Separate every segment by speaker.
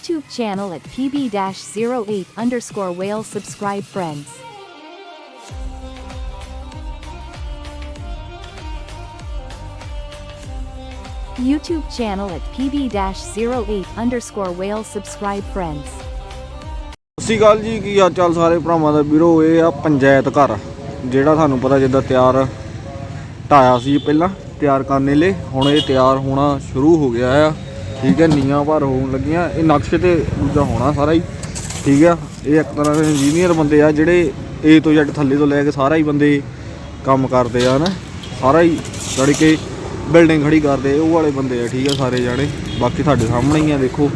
Speaker 1: YouTube channel at pb-08 underscore whale subscribe friends. YouTube channel at pb-08 underscore whale subscribe friends.
Speaker 2: ਸਤਿ ਸ਼੍ਰੀ ਅਕਾਲ ਜੀ ਕੀ ਹਾਲ ਚਾਲ ਸਾਰੇ ਭਰਾਵਾਂ ਦਾ ਵੀਰੋ ਇਹ ਆ ਪੰਚਾਇਤ ਘਰ ਜਿਹੜਾ ਤੁਹਾਨੂੰ ਪਤਾ ਜਿੱਦਾਂ ਤਿਆਰ ਢਾਇਆ ਸੀ ਪਹਿਲਾਂ ਤਿਆਰ ਕਰਨੇ ਲਈ ਹੁਣ ਇਹ ਤਿਆਰ ਹੋਣਾ ਸ਼ੁਰੂ ਹੋ ਗਿਆ ਆ ਠੀਕ ਹੈ ਨੀਆਂ ਭਰ ਹੋਣ ਲੱਗੀਆਂ। ਇਹ ਨਕਸ਼ੇ ਤੇ ਦੂਜਾ ਹੋਣਾ ਸਾਰਾ ਹੀ। ਠੀਕ ਆ ਇਹ ਇੱਕ ਤਰ੍ਹਾਂ ਦੇ ਇੰਜੀਨੀਅਰ ਬੰਦੇ ਆ, ਜਿਹੜੇ ਏ ਤੋਂ Z ਥੱਲੇ ਤੋਂ ਲੈ ਕੇ ਸਾਰਾ ਹੀ ਬੰਦੇ ਕੰਮ ਕਰਦੇ ਆ ਨਾ ਸਾਰਾ ਹੀ ਜੜ ਕੇ ਬਿਲਡਿੰਗ ਖੜੀ ਕਰਦੇ, ਉਹ ਵਾਲੇ ਬੰਦੇ ਆ, ਠੀਕ ਆ ਸਾਰੇ ਜਾਣੇ। ਬਾਕੀ ਤੁਹਾਡੇ ਸਾਹਮਣੇ ਹੀ ਆ, ਦੇਖੋ।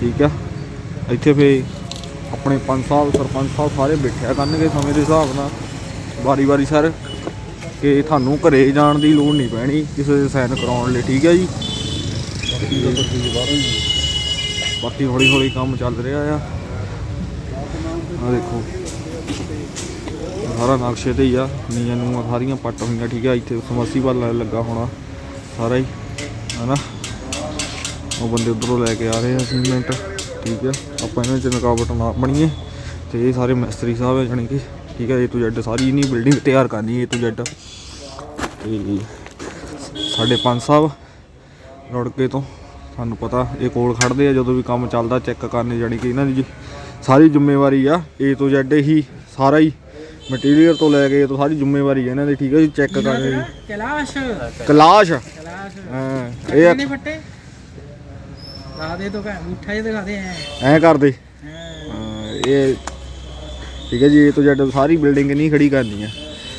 Speaker 2: ਠੀਕ ਆ ਇੱਥੇ ਫੇ ਆਪਣੇ ਪੰਜ ਸਾਹਿਬ ਸਰਪੰਚ ਸਾਹਿਬ ਸਾਰੇ ਬੈਠਿਆ ਕਰਨਗੇ ਸਮੇਂ ਦੇ ਹਿਸਾਬ ਨਾਲ। ਵਾਰੀ-ਵਾਰੀ ਸਰ, ਕਿ ਤੁਹਾਨੂੰ ਘਰੇ ਜਾਣ ਦੀ ਲੋੜ ਨਹੀਂ ਪੈਣੀ, ਕਿਸੇ ਦੇ ਸਾਈਨ ਕਰਾਉਣ ਲਈ, ਠੀਕ ਹੈ ਜੀ? ਬਾਕੀ ਹੌਲੀ ਹੌਲੀ ਕੰਮ ਚੱਲ ਰਿਹਾ ਆ। ਆ ਦੇਖੋ। ਸਾਰਾ ਨਕਸ਼ੇ ਤੇ ਹੀ ਆ। ਨੀਆਂ ਨੂੰ ਸਾਰੀਆਂ ਪੱਟ ਹੋਈਆਂ, ਠੀਕ ਆ। ਇੱਥੇ ਸਮਰਸੀਬਲ ਲੱਗਾ ਹੋਣਾ ਸਾਰਾ ਹੀ, ਹਨਾ? ਉਹ ਬੰਦੇ ਉਧਰੋਂ ਲੈ ਕੇ ਆ ਰਹੇ ਆ ਸੀਮੈਂਟ, ਠੀਕ ਆ। ਆਪਾਂ ਇਹਨਾਂ 'ਚ ਰੁਕਾਵਟ ਨਾ ਬਣੀਏ। ਤੇ ਇਹ ਸਾਰੇ ਮਿਸਤਰੀ ਸਾਹਿਬ ਆ, ਜਾਣੀ ਕਿ, ਠੀਕ ਆ। A to Z ਸਾਰੀ ਨਹੀਂ ਬਿਲਡਿੰਗ ਤਿਆਰ ਕਰਨੀ A to Z ਤੇ ਸਾਡੇ ਪੰਜ ਸਾਹਿਬ ਰੁੜਕੇ ਤੋਂ। ਤੁਹਾਨੂੰ ਪਤਾ ਇਹ ਕੋਲ ਖੜਦੇ ਆ ਜਦੋਂ ਵੀ ਕੰਮ ਚੱਲਦਾ ਚੈੱਕ ਕਰਨੇ ਜਾਣੀ ਕਿ ਇਹਨਾਂ ਦੀ ਜੀ ਸਾਰੀ ਜ਼ਿੰਮੇਵਾਰੀ ਆ। A to Z ਹੀ ਸਾਰਾ ਹੀ ਮਟੀਰੀਅਲ ਤੋਂ ਲੈ ਕੇ ਇਹ ਤੋਂ ਸਾਰੀ ਜ਼ਿੰਮੇਵਾਰੀ ਹੈ ਇਹਨਾਂ ਦੀ ਠੀਕ ਹੈ ਜੀ? ਚੈੱਕ ਕਰਨੇ। ਦੀ
Speaker 3: ਕੈਲਾਸ਼।
Speaker 2: ਕਲਾਸ਼। ਹਾਂ ਇਹ
Speaker 3: ਨਹੀਂ ਫੱਟੇ? ਲਾ ਦੇ ਤੋ ਕਾ ਮਿੱਠਾ ਜਿਹਾ ਦਿਖਾ ਦੇ ਐ।
Speaker 2: ਐ ਕਰਦੇ
Speaker 3: ਹੈਂ।
Speaker 2: ਇਹ ਠੀਕ ਹੈ ਜੀ ਇਹ ਤੋਂ ਜੱਟ ਸਾਰੀ ਬਿਲਡਿੰਗ ਨਹੀਂ ਖੜੀ ਕਰਨੀ ਹੈ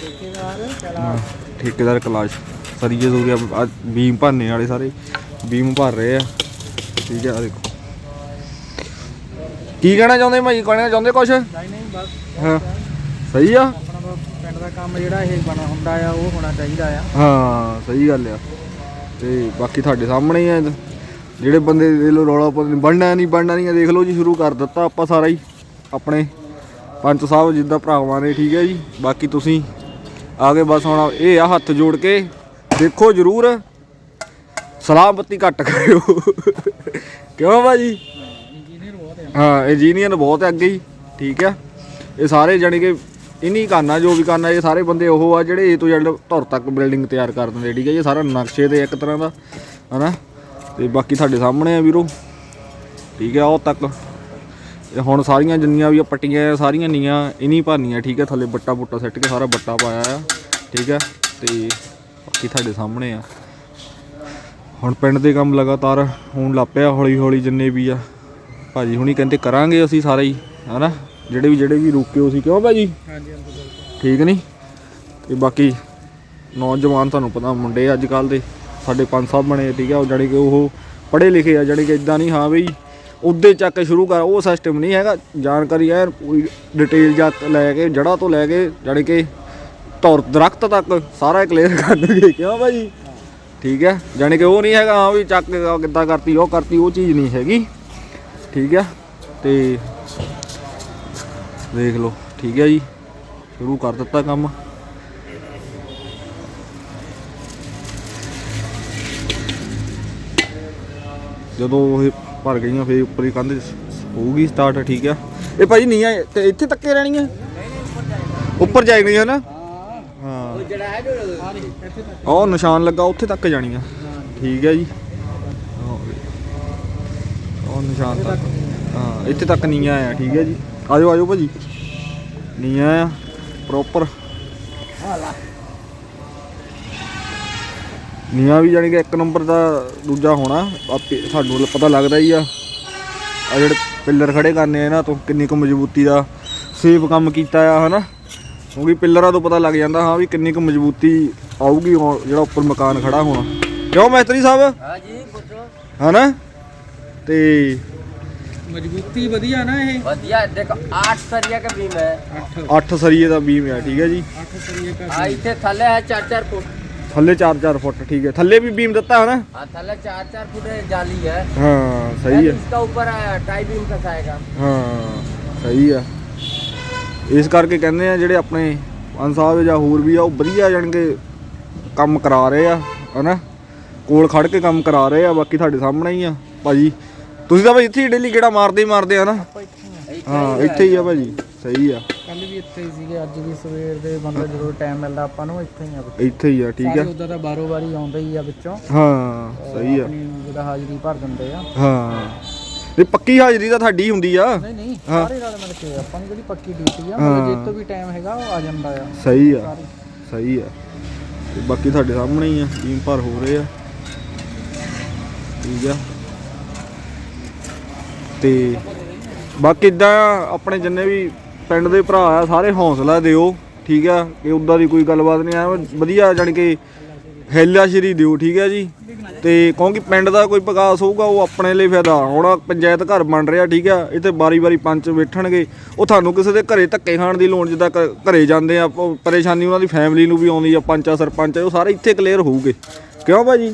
Speaker 3: ਠੇਕੇਦਾਰ ਕੈਲਾਸ਼।
Speaker 2: ਠੇਕੇਦਾਰ ਕਲਾਸ਼। ਸਰੀਏ ਸੂਰੀਆ ਬੀਮ ਭਰਨੇ ਵਾਲੇ ਸਾਰੇ। ਬੀਮ ਭਰ ਰਹੇ ਆ। ਠੀਕ ਆ ਦੇਖੋ। ਕੀ ਕਹਿਣਾ ਚਾਹੁੰਦੇ ਭਾਈ? ਕਹਿਣਾ ਚਾਹੁੰਦੇ ਕੁਛ?
Speaker 3: ਨਹੀਂ ਨਹੀਂ ਬਸ।
Speaker 2: ਹਾਂ। ਸਹੀ ਆ?
Speaker 3: ਆਪਣਾ ਪਿੰਡ ਦਾ ਕੰਮ ਜਿਹੜਾ ਇਹ ਬਣਾ ਹੁੰਦਾ ਆ ਉਹ ਹੋਣਾ ਚਾਹੀਦਾ ਆ।
Speaker 2: ਹਾਂ ਸਹੀ ਗੱਲ ਆ। ਤੇ ਬਾਕੀ ਤੁਹਾਡੇ ਸਾਹਮਣੇ ਹੀ ਆ ਜਿਹੜੇ ਬੰਦੇ ਦੇ ਲੋ ਰੌਲਾ ਬਣਨਾ ਨਹੀਂ ਬਣਨਾ ਨਹੀਂ ਆ, ਦੇਖ ਲਓ ਜੀ ਸ਼ੁਰੂ ਕਰ ਦਿੱਤਾ ਆਪਾਂ ਸਾਰਾ ਹੀ ਆਪਣੇ ਪੰਚ ਸਾਹਿਬ ਜਿੱਦਾਂ ਭਰਾਵਾਂ ਨੇ ਠੀਕ ਹੈ ਜੀ। ਬਾਕੀ ਤੁਸੀਂ ਆ ਕੇ ਬਸ ਹੁਣ ਇਹ ਆ ਹੱਥ ਜੋੜ ਕੇ ਦੇਖੋ ਜਰੂਰ। ਸਲਾਹ ਘੱਟ ਕਰਿਓ। ਕਿਉਂ ਭਾਜੀ?
Speaker 3: ਇੰਜੀਨੀਅਰ ਬਹੁਤ
Speaker 2: ਹਾਂ ਇੰਜੀਨੀਅਰ ਬਹੁਤ ਹੈ ਅੱਗੇ ਹੀ, ਠੀਕ ਹੈ। ਇਹ ਸਾਰੇ ਜਾਣੀ ਕਿ ਇਨੀ ਕਰਨਾ, ਜੋ ਵੀ ਕਰਨਾ, ਇਹ ਸਾਰੇ ਬੰਦੇ ਉਹ ਆ ਜਿਹੜੇ A ਤੋਂ Z ਧੁਰ ਤੱਕ ਬਿਲਡਿੰਗ ਤਿਆਰ ਕਰ ਦਿੰਦੇ, ਠੀਕ ਹੈ। ਇਹ ਸਾਰਾ ਨਕਸ਼ੇ ਤੇ ਇੱਕ ਤਰ੍ਹਾਂ ਦਾ, ਹਨਾ? ਤੇ ਬਾਕੀ ਤੁਹਾਡੇ ਸਾਹਮਣੇ ਆ ਵੀਰੋ, ਠੀਕ ਹੈ, ਉਹ ਤੱਕ। ਹੁਣ ਸਾਰੀਆਂ ਜਿੰਨੀਆਂ ਵੀ ਪੱਟੀਆਂ ਆ, ਸਾਰੀਆਂ ਨੀਆਂ ਇਨੀ ਭਰਨੀਆਂ, ਠੀਕ ਹੈ। ਥੱਲੇ ਬੱਟਾ ਬੁੱਟਾ ਸੱਟ ਕੇ ਸਾਰਾ ਬੱਟਾ ਪਾਇਆ ਆ, ਠੀਕ ਹੈ। ਤੇ ਬਾਕੀ ਤੁਹਾਡੇ ਸਾਹਮਣੇ ਆ। ਹੁਣ ਪਿੰਡ ਦੇ ਕੰਮ ਲਗਾਤਾਰ ਹੋਣ ਲੱਗ ਪਿਆ ਹੌਲੀ ਹੌਲੀ ਜਿੰਨੇ ਵੀ ਆ। ਭਾਜੀ ਹੁਣੀ ਕਹਿੰਦੇ ਕਰਾਂਗੇ ਅਸੀਂ ਸਾਰਾ ਹੀ ਹਨਾ? ਜਿਹੜੇ ਵੀ ਜਿਹੜੇ ਵੀ ਰੁਕੇ ਹੋ ਸੀ ਕਿਉਂ ਭਾਜੀ?
Speaker 3: ਹਾਂਜੀ
Speaker 2: ਠੀਕ ਨਹੀਂ ਤੇ ਬਾਕੀ ਨੌਜਵਾਨ ਤੁਹਾਨੂੰ ਪਤਾ ਮੁੰਡੇ ਅੱਜ ਕੱਲ ਦੇ ਸਾਡੇ ਪੰਜ ਸਾਹਿਬ ਬਣੇ ਠੀਕ ਆ ਉਹ ਜਾਣੀ ਕਿ ਉਹ ਪੜ੍ਹੇ ਲਿਖੇ ਆ ਜਾਣੀ ਕਿ ਇਦਾਂ ਨਹੀਂ ਹਾਂ ਬਈ ਉੱਦੇ ਚੱਕ ਕੇ ਸ਼ੁਰੂ ਕਰ ਉਹ ਸਿਸਟਮ ਨਹੀਂ ਹੈਗਾ ਜਾਣਕਾਰੀ ਐ ਪੂਰੀ ਡਿਟੇਲ ਜਾ ਲੈ ਕੇ ਜੜਾ ਤੋਂ ਲੈ ਕੇ ਜਾਣੀ ਕਿ ਧੌਰ ਦਰਖਤ ਤੱਕ ਸਾਰਾ ਕਲੀਅਰ ਕਰਨਗੇ ਕਿਉਂ ਭਾਜੀ? ਠੀਕ ਹੈ? ਜਾਣੀ ਕਿ ਉਹ ਨਹੀਂ ਹੈਗਾ ਹਾਂ ਵੀ ਚੱਕ ਕਿੱਦਾਂ ਕਰਤੀ ਉਹ ਕਰਤੀ ਉਹ ਚੀਜ਼ ਨਹੀਂ ਹੈਗੀ। ਠੀਕ ਹੈ? ਤੇ ਦੇਖ ਲਓ ਠੀਕ ਹੈ ਜੀ। ਸ਼ੁਰੂ ਕਰ ਦਿੱਤਾ ਕੰਮ। ਜਦੋਂ ਇਹ ਭਰ ਗਈਆਂ ਫੇਰ ਉੱਪਰ ਹੀ ਕੰਧ ਹੋਊਗੀ ਸਟਾਰਟ ਠੀਕ ਆ ਇਹ ਭਾਜੀ ਨਹੀਂ ਆ ਤੇ ਇੱਥੇ ਤੱਕੇ ਰਹਿਣੀਆਂ? ਉੱਪਰ ਜਾਏਗੀਆਂ ਨਾ ਹਾਂ
Speaker 3: ਜਿਹੜਾ ਹੈ
Speaker 2: ਉਹ ਨਿਸ਼ਾਨ ਲੱਗਾ ਉੱਥੇ ਤੱਕ ਜਾਣੀਆਂ ਠੀਕ ਹੈ ਜੀ। ਉਹ ਨਿਸ਼ਾਨ ਤੱਕ ਹਾਂ ਇੱਥੇ ਤੱਕ ਨੀਆਂ ਆ ਠੀਕ ਹੈ ਜੀ। ਆਜੋ ਆਜੋ ਭਾਜੀ। ਨੀਆਂ ਆ ਪ੍ਰੋਪਰ ਨੀਆਂ ਵੀ ਜਾਣੀ ਕਿ ਇੱਕ ਨੰਬਰ ਦਾ ਦੂਜਾ ਹੋਣਾ। ਸਾਨੂੰ ਪਤਾ ਲੱਗਦਾ ਹੀ ਆ। ਆ ਜਿਹੜੇ ਪਿੱਲਰ ਖੜੇ ਕਰਨੇ ਆ ਇਹਨਾਂ ਤੋਂ ਕਿੰਨੀ ਕੁ ਮਜ਼ਬੂਤੀ ਦਾ ਸੇਫ ਕੰਮ ਕੀਤਾ ਆ ਹਨਾ। ਕਿਉਂਕਿ ਪਿੱਲਰਾਂ ਤੋਂ ਪਤਾ ਲੱਗ ਜਾਂਦਾ ਹਾਂ ਵੀ ਕਿੰਨੀ ਕੁ ਮਜ਼ਬੂਤੀ ਆਊਗੀ ਉਹ ਜਿਹੜਾ ਉੱਪਰ ਮਕਾਨ ਖੜਾ ਹੋਣਾ ਕਿਉਂ ਮੈਸਤਰੀ ਸਾਹਿਬ
Speaker 3: ਹਾਂਜੀ ਪੁੱਛੋ
Speaker 2: ਹਨਾ ਤੇ
Speaker 3: ਮਜ਼ਬੂਤੀ ਵਧੀਆ ਨਾ ਇਹ
Speaker 4: ਵਧੀਆ देखो आठ सरिया का बीम है
Speaker 3: 8
Speaker 2: 8 ਸਰੀਏ ਦਾ ਬੀਮ ਆ ਠੀਕ ਹੈ ਜੀ
Speaker 3: 8 ਸਰੀਏ का
Speaker 4: हाँ इतने थले है चार चार फुट
Speaker 2: ਥੱਲੇ 4-4 ਫੁੱਟ ਠੀਕ ਹੈ ਥੱਲੇ ਵੀ ਬੀਮ ਦਿੱਤਾ ਹਨਾ
Speaker 4: हाँ थले चार चार फुट है जाली है
Speaker 2: ਹਾਂ ਸਹੀ ਹੈ
Speaker 4: इसका ऊपर है टाई बीम फंसाएगा
Speaker 2: ਹਾਂ ਸਹੀ ਆ ਇਸ ਕਰਕੇ ਕਹਿੰਦੇ ਆ ਜਿਹੜੇ ਆਪਣੇ ਸਾਹਿਬ ਜਾਂ ਹੋਰ ਵੀ ਆ ਉਹ ਵਧੀਆ ਜਾਣਗੇ ਕੰਮ ਕਰਾ ਰਹੇ ਆ ਹਨਾ? ਕੋਲ ਖੜ ਕੇ ਕੰਮ ਕਰਾ ਰਹੇ ਆ ਬਾਕੀ ਤੁਹਾਡੇ ਸਾਹਮਣੇ ਹੀ ਆ ਭਾਜੀ। ਤੁਸੀਂ ਤਾਂ ਭਾਈ ਇੱਥੇ ਹੀ ਡੇਲੀ ਕਿਹੜਾ ਮਾਰਦੇ ਹੀ ਮਾਰਦੇ ਆ ਨਾ
Speaker 3: ਇੱਥੇ ਹੀ
Speaker 2: ਹਾਂ ਇੱਥੇ ਹੀ ਆ ਭਾਜੀ ਸਹੀ ਆ।
Speaker 3: ਕੱਲ ਵੀ ਇੱਥੇ ਹੀ ਸੀਗੇ ਅੱਜ ਵੀ ਸਵੇਰ ਦੇ ਮਤਲਬ ਜਦੋਂ ਟਾਈਮ ਮਿਲਦਾ ਆਪਾਂ ਨੂੰ ਇੱਥੇ ਹੀ ਆ
Speaker 2: ਇੱਥੇ ਹੀ ਆ ਠੀਕ
Speaker 3: ਸਾਰੇ
Speaker 2: ਆ
Speaker 3: ਉਦਾਂ ਤਾਂ ਬਾਰੋ ਬਾਰੀ ਆਉਂਦੇ ਹੀ ਆ ਵਿੱਚੋਂ।
Speaker 2: ਹਾਂ ਸਹੀ ਆ।
Speaker 3: ਆਪਣੀ ਜਿਹਦਾ ਹਾਜ਼ਰੀ ਭਰ ਦਿੰਦੇ ਆ।
Speaker 2: ਹਾਂ। ਇਹ ਪੱਕੀ ਹਾਜ਼ਰੀ ਤਾਂ ਤੁਹਾਡੀ ਹੁੰਦੀ ਆ।
Speaker 3: ਨਹੀਂ ਨਹੀਂ
Speaker 2: ਹਾਂ।
Speaker 3: ਸਾਰੇ ਨਾਲ ਮਿਲ ਕੇ ਆਪਾਂ ਨੂੰ ਜਿਹੜੀ ਪੱਕੀ ਡਿਊਟੀ ਆ ਮਤਲਬ ਜੇ ਤੋਂ ਵੀ ਟਾਈਮ ਹੈਗਾ ਉਹ ਆ ਜਾਂਦਾ ਆ।
Speaker 2: ਸਹੀ ਆ ਸਹੀ ਆ। ਤੇ ਬਾਕੀ ਤੁਹਾਡੇ ਸਾਹਮਣੇ ਹੀ ਆ ਟੀਮ ਭਰ ਹੋ ਰਹੇ ਆ। ਠੀਕ ਆ। ਤੇ ਬਾਕੀ ਇਦਾਂ ਆਪਣੇ ਜਿੰਨੇ ਵੀ ਪਿੰਡ ਦੇ ਭਰਾ ਆ ਸਾਰੇ ਹੌਸਲਾ ਦਿਓ ਠੀਕ ਆ। ਕਿ ਉਦਾਂ ਦੀ ਕੋਈ ਗੱਲਬਾਤ ਨਹੀਂ ਆ ਵਧੀਆ ਜਾਣੀ ਕਿ ਹੈਲਾ ਸ਼੍ਰੀ ਦਿਓ ਠੀਕ ਹੈ ਜੀ? ਤੇ ਕਿਉਂਕਿ ਪਿੰਡ ਦਾ ਕੋਈ ਵਿਕਾਸ ਹੋਊਗਾ ਉਹ ਆਪਣੇ ਲਈ ਫਾਇਦਾ। ਹੁਣ ਪੰਚਾਇਤ ਘਰ ਬਣ ਰਿਹਾ ਠੀਕ ਹੈ? ਇੱਥੇ ਬਾਰੀ-ਬਾਰੀ ਪੰਚ ਬੈਠਣਗੇ ਉਹ ਤੁਹਾਨੂੰ ਕਿਸੇ ਦੇ ਘਰੇ ਧੱਕੇ ਖਾਣ ਦੀ ਲੋੜ ਜਿੱਦਾਂ ਘ- ਘਰੇ ਜਾਂਦੇ ਆ ਉਹ ਪਰੇਸ਼ਾਨੀ ਉਹਨਾਂ ਦੀ ਫੈਮਿਲੀ ਨੂੰ ਵੀ ਆਉਂਦੀ ਆ ਪੰਚਾ ਸਰਪੰਚ ਆ, ਉਹ ਸਾਰੇ ਇੱਥੇ ਕਲੀਅਰ ਹੋਊਗੇ। ਕਿਉਂ ਭਾਜੀ?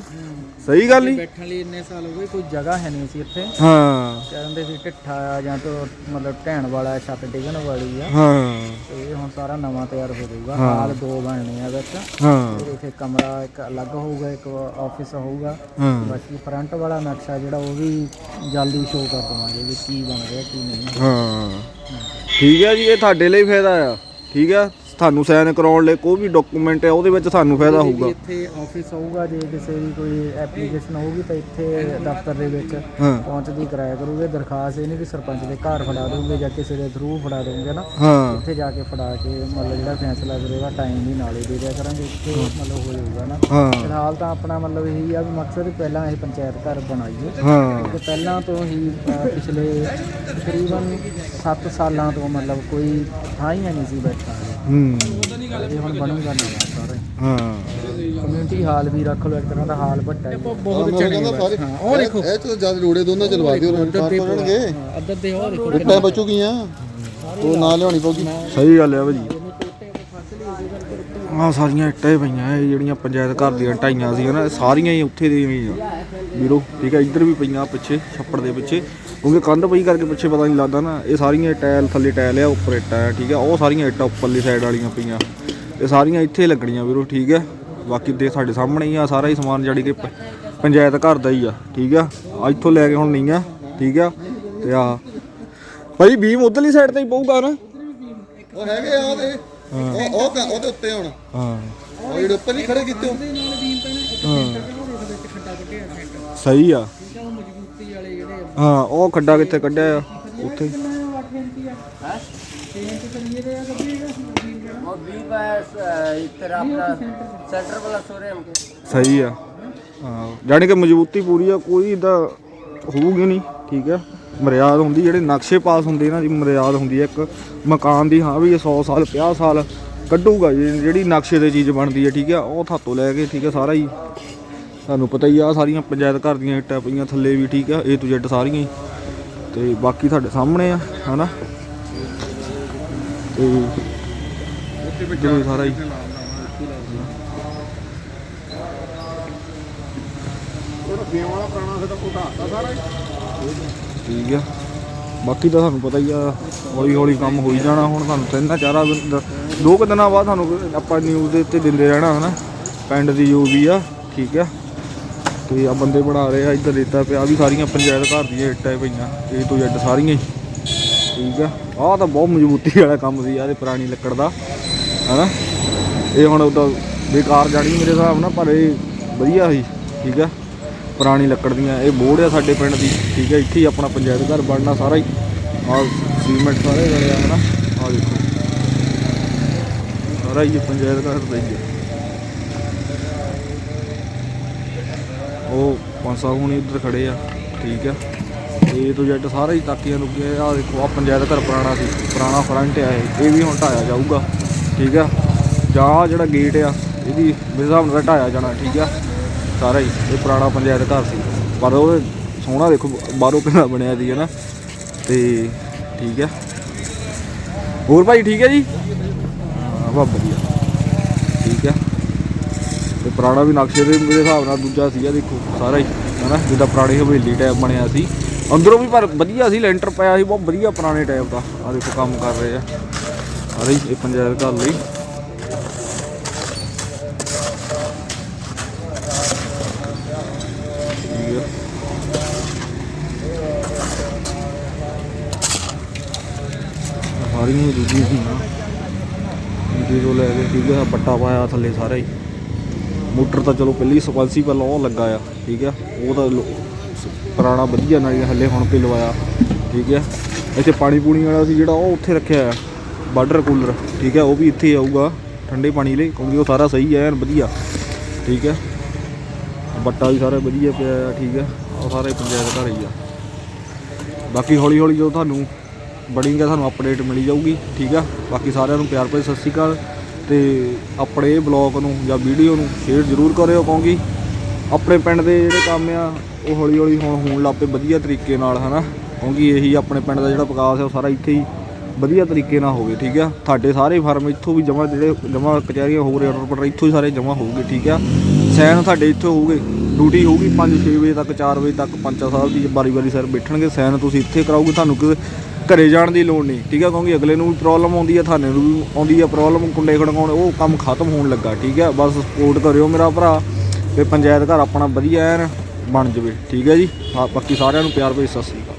Speaker 2: ਸਹੀ ਗੱਲ ਹੀ
Speaker 3: ਬੈਠਣ ਲਈ ਇੰਨੇ ਸਾਲ ਹੋ ਗਏ ਕੋਈ ਜਗ੍ਹਾ ਹੈ ਨਹੀਂ ਸੀ ਇੱਥੇ।
Speaker 2: ਹਾਂ।
Speaker 3: ਕਹਿੰਦੇ ਸੀ ਢਿੱਠਾ ਆ ਜਾਂ ਤਾਂ ਮਤਲਬ ਢਹਿਣ ਵਾਲਾ ਹੈ, ਛੱਤ ਡਿੱਗਣ ਵਾਲੀ ਆ।
Speaker 2: ਹਾਂ।
Speaker 3: ਤੇ ਹੁਣ ਸਾਰਾ ਨਵਾਂ ਤਿਆਰ ਹੋ ਜਾਊਗਾ। ਹਾਲ ਦੋ ਬਣਨੇ ਆ ਵਿੱਚ।
Speaker 2: ਹਾਂ।
Speaker 3: ਫਿਰ ਇੱਥੇ ਕਮਰਾ ਇੱਕ ਅਲੱਗ ਹੋਊਗਾ ਇੱਕ ਆਫਿਸ ਹੋਊਗਾ।
Speaker 2: ਹਾਂ।
Speaker 3: ਬਾਕੀ ਫਰੰਟ ਵਾਲਾ ਨਕਸ਼ਾ ਜਿਹੜਾ ਉਹ ਵੀ ਜਲਦੀ ਸ਼ੋਅ ਕਰ ਦਵਾਂਗੇ ਵੀ ਕੀ ਬਣ ਰਿਹਾ ਕੀ ਨਹੀਂ।
Speaker 2: ਹਾਂ। ਠੀਕ ਹੈ ਜੀ ਇਹ ਤੁਹਾਡੇ ਲਈ ਫਾਇਦਾ ਆ। ਠੀਕ ਹੈ ਤੁਹਾਨੂੰ ਸਾਈਨ ਕਰਾਉਣ ਲਈ ਕੋਈ ਵੀ ਡਾਕੂਮੈਂਟ ਹੈ ਉਹਦੇ ਵਿੱਚ ਤੁਹਾਨੂੰ ਫਾਇਦਾ ਹੋਊਗਾ।
Speaker 3: ਇੱਥੇ ਆਫਿਸ ਹੋਊਗਾ ਜੇ ਕਿਸੇ ਦੀ ਕੋਈ ਐਪਲੀਕੇਸ਼ਨ ਹੋਊਗੀ ਤਾਂ ਇੱਥੇ ਦਫ਼ਤਰ ਦੇ ਵਿੱਚ ਪਹੁੰਚਦੀ ਕਰਾਇਆ ਕਰੂਗੇ। ਦਰਖਾਸਤ ਇਹ ਨਹੀਂ ਵੀ ਸਰਪੰਚ ਦੇ ਘਰ ਫੜਾ ਦੋਗੇ ਜਾਂ ਕਿਸੇ ਦੇ ਥਰੂ ਫੜਾ ਦੋਗੇ ਨਾ। ਇੱਥੇ ਜਾ ਕੇ ਫੜਾ ਕੇ ਮਤਲਬ ਜਿਹੜਾ ਫੈਸਲਾ ਕਰੇਗਾ ਟਾਈਮ ਵੀ ਨਾਲੇ ਦੇ ਦਿਆ ਕਰਾਂਗੇ। ਇੱਥੇ ਮਤਲਬ ਹੋ ਜਾਊਗਾ ਨਾ। ਫਿਲਹਾਲ ਤਾਂ ਆਪਣਾ ਮਤਲਬ ਇਹੀ ਆ ਵੀ ਮਕਸਦ ਪਹਿਲਾਂ ਇਹ ਪੰਚਾਇਤ ਘਰ ਬਣਾਈਏ। ਕਿ ਪਹਿਲਾਂ ਤੋਂ ਹੀ ਪਿਛਲੇ ਤਕਰੀਬਨ 7 ਸਾਲਾਂ ਤੋਂ ਮਤਲਬ ਕੋਈ ਥਾਂ ਹੀ ਨਹੀਂ ਸੀ ਬੈਠਾ
Speaker 2: ਹੂੰ।
Speaker 3: ਇਹ ਹੁਣ ਬਣੂਗਾ ਨਵਾਂ ਸਾਰਾ
Speaker 2: ਹਾਂ
Speaker 3: ਕਮਿਊਨਿਟੀ ਹਾਲ ਵੀ ਰੱਖ ਲਓ ਇੱਕ ਤਰ੍ਹਾਂ ਦਾ ਹਾਲ ਵੱਡਾ ਬਹੁਤ ਚੰਗੇ ਹਾਂ ਉਹ ਦੇਖੋ।
Speaker 5: ਇਹ ਚ ਜਦ ਰੋੜੇ ਦੋਨਾਂ ਚਲਵਾ ਦਿਓ ਉਹਨਾਂ ਨੂੰ ਪਾਰ ਕਰਨਗੇ
Speaker 3: ਅੱਧਰ ਦੇ ਉਹ ਦੇਖੋ
Speaker 5: ਇੱਟਾਂ ਬਚੂਗੀਆਂ। ਉਹ ਨਾ ਲਿਆਉਣੀ ਪਊਗੀ।
Speaker 2: ਸਹੀ ਗੱਲ ਹੈ ਭਾਜੀ। ਆ ਸਾਰੀਆਂ ਇੱਟਾਂ ਹੀ ਪਈਆਂ ਇਹ ਜਿਹੜੀਆਂ ਪੰਚਾਇਤ ਘਰ ਦੀਆਂ ਢਾਈਆਂ ਸੀ ਨਾ ਇਹ ਸਾਰੀਆਂ ਹੀ ਉੱਥੇ ਦੀਆਂ ਹੀ ਆ। ਵੀਰੋ, ਠੀਕ ਹੈ ਇੱਧਰ ਵੀ ਪਈਆਂ ਪਿੱਛੇ, ਛੱਪੜ ਦੇ ਪਿੱਛੇ। ਕਿਉਂਕਿ ਕੰਧ ਪਈ ਕਰਕੇ ਪਿੱਛੇ ਪਤਾ ਨਹੀਂ ਲੱਗਦਾ ਨਾ, ਇਹ ਸਾਰੀਆਂ ਟਾਇਲ ਥੱਲੇ ਟਾਇਲ ਆ, ਉੱਪਰ ਇੱਟਾਂ ਆ, ਠੀਕ ਹੈ ਉਹ ਸਾਰੀਆਂ ਇੱਟਾਂ ਉੱਪਰਲੀ ਸਾਈਡ ਵਾਲੀਆਂ ਪਈਆਂ। ਇਹ ਸਾਰੀਆਂ ਇੱਥੇ ਲੱਗਣੀਆਂ ਵੀਰੋ, ਠੀਕ ਹੈ ਬਾਕੀ ਦੇ ਸਾਡੇ ਸਾਹਮਣੇ ਹੀ ਆ, ਸਾਰਾ ਹੀ ਸਮਾਨ ਜਿਹੜੀ ਕਿ ਪ- ਪੰਚਾਇਤ ਘਰ ਦਾ ਹੀ ਆ, ਠੀਕ ਆ। ਇੱਥੋਂ ਲੈ ਕੇ ਹੁਣ ਨਹੀਂ ਆ, ਠੀਕ ਆ। ਤੇ ਆ, ਭਾਈ, ਬੀਮ ਉਧਰਲੀ ਸਾਈਡ ਤੇ ਹੀ ਪਊਗਾ ਨਾ?
Speaker 5: ਉਹ ਹੈਗੇ ਆ ਉਹਦੇ। ਉਹ ਉਹ ਕ- ਉਹਦੇ ਉੱਤੇ ਹੁਣ
Speaker 2: ਹਾਂ
Speaker 5: ਉਹ ਜਿਹੜੇ ਉੱਪਰ ਨਹੀਂ ਖੜੇ ਕੀਤੇ ਹੋ
Speaker 2: ਸਹੀ ਆ
Speaker 3: ਮਜ਼ਬੂਤੀ ਵਾਲੇ ਜਿਹੜੇ
Speaker 2: ਹਾਂ ਉਹ ਖੱਡਾ ਕਿੱਥੇ ਕੱਢਿਆ ਆ ਉੱਥੇ
Speaker 4: वो बीम है इस तरह अपना सेंटर वाला शोरूम के
Speaker 2: ਸਹੀ ਆ ਹਾਂ ਜਾਣੀ ਕਿ ਮਜ਼ਬੂਤੀ ਪੂਰੀ ਆ ਕੋਈ ਇਦਾਂ ਹੋਊਗੀ ਨਹੀਂ ਠੀਕ ਆ ਮਰਿਆਦ ਹੁੰਦੀ, ਜਿਹੜੇ ਨਕਸ਼ੇ ਪਾਸ ਹੁੰਦੇ, ਇਹਨਾਂ ਦੀ ਮਰਿਆਦ ਹੁੰਦੀ ਹੈ। ਇੱਕ ਮਕਾਨ ਦੀ, ਹਾਂ ਵੀ ਇਹ 100 ਸਾਲ 50 ਸਾਲ ਕੱਢੂਗਾ ਜਿਹੜੀ ਨਕਸ਼ੇ ਤੇ ਚੀਜ਼ ਬਣਦੀ ਹੈ, ਠੀਕ ਹੈ, ਉਹ ਥਾਤੋਂ ਲੈ ਕੇ, ਠੀਕ ਆ ਸਾਰਾ ਹੀ। ਤੁਹਾਨੂੰ ਪਤਾ ਹੀ ਆ ਸਾਰੀਆਂ ਪੰਚਾਇਤ ਘਰ ਦੀਆਂ ਇੱਟਾਂ ਪਈਆਂ ਥੱਲੇ ਵੀ, ਠੀਕ ਆ ਏ ਟੂ Z ਸਾਰੀਆਂ ਤੇ ਬਾਕੀ ਤੁਹਾਡੇ ਸਾਹਮਣੇ ਆ, ਹਨਾ? ਤੇ ਜੋ ਸਾਰਾ ਹੀ। ਠੀਕ ਆ। ਬਾਕੀ ਤਾਂ ਤੁਹਾਨੂੰ ਪਤਾ ਹੀ ਆ, ਹੌਲੀ ਹੌਲੀ ਕੰਮ ਹੋਈ ਜਾਣਾ ਹੁਣ ਤੁਹਾਨੂੰ ਤਿੰਨ ਚਾਰਾ ਦੋ ਕੁ ਦਿਨਾਂ ਬਾਅਦ ਤੁਹਾਨੂੰ ਆਪਾਂ ਨਿਊਜ਼ ਦੇ ਉੱਤੇ ਦਿੰਦੇ ਰਹਿਣਾ ਹਨਾ। ਪਿੰਡ ਦੀ ਜੋ ਵੀ ਆ, ਠੀਕ ਆ। ਤੇ ਆ ਬੰਦੇ ਬਣਾ ਰਹੇ ਆ, ਇੱਧਰ ਰੇਤਾ ਪਿਆ ਵੀ ਸਾਰੀਆਂ ਪੰਚਾਇਤ ਘਰ ਦੀਆਂ ਇੱਟਾਂ ਪਈਆਂ ਇਹ ਤੋਂ ਜੱਟ ਸਾਰੀਆਂ ਹੀ। ਠੀਕ ਆ। ਆਹ ਤਾਂ ਬਹੁਤ ਮਜ਼ਬੂਤੀ ਵਾਲਾ ਕੰਮ ਸੀ ਆ ਤੇ ਪੁਰਾਣੀ ਲੱਕੜ ਦਾ, ਹਨਾ। ਇਹ ਹੁਣ ਉਦੋਂ ਬੇਕਾਰ ਜਾਣੀ ਮੇਰੇ ਹਿਸਾਬ ਨਾਲ, ਪਰ ਇਹ ਵਧੀਆ ਸੀ, ਠੀਕ ਆ। ਪੁਰਾਣੀ ਲੱਕੜ ਦੀਆਂ, ਇਹ ਬੋਰਡ ਆ ਸਾਡੇ ਪਿੰਡ ਦੀ, ਠੀਕ ਹੈ ਇੱਥੇ ਹੀ ਆਪਣਾ ਪੰਚਾਇਤ ਘਰ ਬਣਨਾ ਸਾਰਾ ਹੀ। ਆ ਸੀਮੈਂਟ ਸਾਰੇ ਬਣਿਆ ਹਨਾ? ਆ ਦੇਖੋ। ਸਾਰਾ ਹੀ ਪੰਚਾਇਤ ਘਰ ਦਾ ਹੀ ਉਹ ਪੰਜ ਸਾਹਿਬ ਹੁਣ ਇੱਧਰ ਖੜੇ ਆ, ਠੀਕ ਆ। ਇਹ ਤੋਂ ਜੱਟ ਸਾਰਾ ਹੀ ਤਾਕੀਆਂ ਲੁਕੀਆਂ ਆ ਦੇਖੋ ਆ ਪੰਚਾਇਤ ਘਰ ਪੁਰਾਣਾ ਸੀ, ਪੁਰਾਣਾ ਫਰੰਟ ਆ ਇਹ। ਇਹ ਵੀ ਹੁਣ ਢਾਇਆ ਜਾਊਗਾ, ਠੀਕ ਆ। ਜਾਂ ਜਿਹੜਾ ਗੇਟ ਆ, ਇਹਦੀ ਮੇਰੇ ਹਿਸਾਬ ਨਾਲ ਢਾਇਆ ਜਾਣਾ, ਠੀਕ ਆ। ਸਾਰਾ ਹੀ, ਇਹ ਪੁਰਾਣਾ ਪੰਚਾਇਤ ਘਰ ਸੀ। ਪਰ ਉਹ ਸੋਹਣਾ ਦੇਖੋ, ਬਾਹਰੋਂ ਕਿੰਨਾ ਬਣਿਆ ਸੀ ਨਾ ਤੇ ਠੀਕ ਹੈ ਹੋਰ ਭਾਈ, ਠੀਕ ਹੈ ਜੀ? ਹਾਂ ਬਹੁਤ ਵਧੀਆ। ਠੀਕ ਹੈ ਤੇ ਪੁਰਾਣਾ ਵੀ ਨਕਸ਼ੇ ਦੇ ਮੇਰੇ ਹਿਸਾਬ ਨਾਲ ਦੂਜਾ ਸੀਗਾ, ਦੇਖੋ, ਸਾਰਾ ਹੀ, ਹਨਾ। ਜਿੱਦਾਂ ਪੁਰਾਣੀ ਹਵੇਲੀ ਟਾਈਪ ਬਣਿਆ ਸੀ। ਅੰਦਰੋਂ ਵੀ ਪਰ ਵਧੀਆ ਸੀ, ਲੈਂਟਰ ਪਾਇਆ ਸੀ, ਬਹੁਤ ਵਧੀਆ ਪੁਰਾਣੇ ਟਾਈਪ ਦਾ। ਆ ਦੇਖੋ, ਕੰਮ ਕਰ ਰਹੇ ਆ। ਸਾਰੇ ਇਹ ਪੰਚਾਇਤ ਘਰ ਲਈ ਠੀਕ ਆ ਸਾਰੀਆਂ ਹੀ ਦੂਜੀ ਸੀਆਂ ਦੂਜੀ ਤੋਂ ਲੈ ਕੇ ਠੀਕ ਹੈ ਪੱਟਾ ਪਾਇਆ ਥੱਲੇ ਸਾਰਾ ਹੀ। ਮੋਟਰ ਤਾਂ ਚਲੋ ਪਹਿਲੀ ਸਪਾਂਸੀਬਲ ਉਹ ਲੱਗਾ ਆ, ਠੀਕ ਹੈ ਉਹ ਤਾਂ ਪੁਰਾਣਾ ਵਧੀਆ ਨਾਲ ਹੱਲੇ ਹੁਣ ਪੇ ਲਵਾਇਆ ਠੀਕ ਹੈ ਇੱਥੇ ਪਾਣੀ ਪੂਣੀ ਵਾਲਾ ਸੀ ਜਿਹੜਾ ਉਹ ਉੱਥੇ ਰੱਖਿਆ ਆ ਵਾਟਰ ਕੂਲਰ, ਠੀਕ ਹੈ ਉਹ ਵੀ ਇੱਥੇ ਆਊਗਾ, ਠੰਡੇ ਪਾਣੀ ਲਈ, ਕਿਉਂਕਿ ਉਹ ਸਾਰਾ ਸਹੀ ਹੈ ਐਨ ਵਧੀਆ, ਠੀਕ ਹੈ ਬੱਟਾ ਵੀ ਸਾਰਾ ਵਧੀਆ ਪਿਆ ਆ, ਠੀਕ ਹੈ ਉਹ ਸਾਰੇ ਪੰਚਾਇਤ ਘਰ ਹੀ ਆ। ਬਾਕੀ ਹੌਲੀ ਹੌਲੀ ਜਦੋਂ ਤੁਹਾਨੂੰ ਬੜੀਂਗਾ ਸਾਨੂੰ ਅਪਡੇਟ ਮਿਲੀ ਜਾਊਗੀ, ਠੀਕ ਆ? ਬਾਕੀ ਸਾਰਿਆਂ ਨੂੰ ਪਿਆਰ ਭਰੀ ਸਤਿ ਸ਼੍ਰੀ ਅਕਾਲ ਤੇ ਆਪਣੇ ਇਹ ਬਲੌਗ ਨੂੰ ਜਾਂ ਵੀਡੀਓ ਨੂੰ ਸ਼ੇਅਰ ਜ਼ਰੂਰ ਕਰਿਓ ਕਹੂੰਗੀ ਆਪਣੇ ਪਿੰਡ ਦੇ ਜਿਹੜੇ ਕੰਮ ਆ, ਉਹ ਹੌਲੀ ਹੌਲੀ ਹੁਣ ਹੋਣ ਲੱਗ ਪਏ ਵਧੀਆ ਤਰੀਕੇ ਨਾਲ, ਹਨਾ? ਕਿਉਂਕਿ ਇਹੀ ਆਪਣੇ ਪਿੰਡ ਦਾ ਜਿਹੜਾ ਵਿਕਾਸ ਹੈ ਉਹ ਸਾਰਾ ਇੱਥੇ ਹੀ ਵਧੀਆ ਤਰੀਕੇ ਨਾਲ ਹੋਵੇ ਠੀਕ ਆ? ਤੁਹਾਡੇ ਸਾਰੇ ਫਾਰਮ ਇੱਥੋਂ ਵੀ ਜਮਾ ਜਿਹੜੇ ਜਮਾ ਕਚਹਿਰੀਆਂ ਹੋ ਰਹੇ ਆਰਡਰ ਪਟਰ ਇੱਥੋਂ ਹੀ ਸਾਰੇ ਜਮਾ ਹੋਊਗੇ ਠੀਕ ਆ? ਸੈਨ ਤੁਹਾਡੇ ਇੱਥੋਂ ਹੋਊਗੇ ਡਿਊਟੀ ਹੋਊਗੀ 5-6 ਵਜੇ ਤੱਕ 4 ਵਜੇ ਤੱਕ ਪੰਚਾ ਸਾਹਿਬ ਦੀ ਵਾਰੀ ਵਾਰੀ ਸਰ ਬੈਠਣਗੇ, ਸੈਨ ਤੁਸੀਂ ਇੱਥੇ ਕਰਾਓਗੇ, ਤੁਹਾਨੂੰ ਕਿ ਘਰੇ ਜਾਣ ਦੀ ਲੋੜ ਨਹੀਂ ਠੀਕ ਹੈ ਕਿਉਂਕਿ ਅਗਲੇ ਨੂੰ ਵੀ ਪ੍ਰੋਬਲਮ ਆਉਂਦੀ ਹੈ ਤੁਹਾਨੂੰ ਨੂੰ ਵੀ ਆਉਂਦੀ ਹੈ ਪ੍ਰੋਬਲਮ ਕੁੰਡੇ ਖੜਕਾਉਣ ਉਹ ਕੰਮ ਖਤਮ ਹੋਣ ਲੱਗਾ ਠੀਕ ਹੈ ਬਸ ਸਪੋਰਟ ਕਰਿਓ ਮੇਰਾ ਭਰਾ ਤੇ ਪੰਚਾਇਤ ਘਰ ਆਪਣਾ ਵਧੀਆ ਐਨ ਬਣ ਜਵੇ ਠੀਕ ਹੈ ਜੀ ਹਾਂ, ਬਾਕੀ ਸਾਰਿਆਂ ਨੂੰ ਪਿਆਰ ਭਰੀ ਸਤਿ ਸ੍ਰੀ ਅਕਾਲ।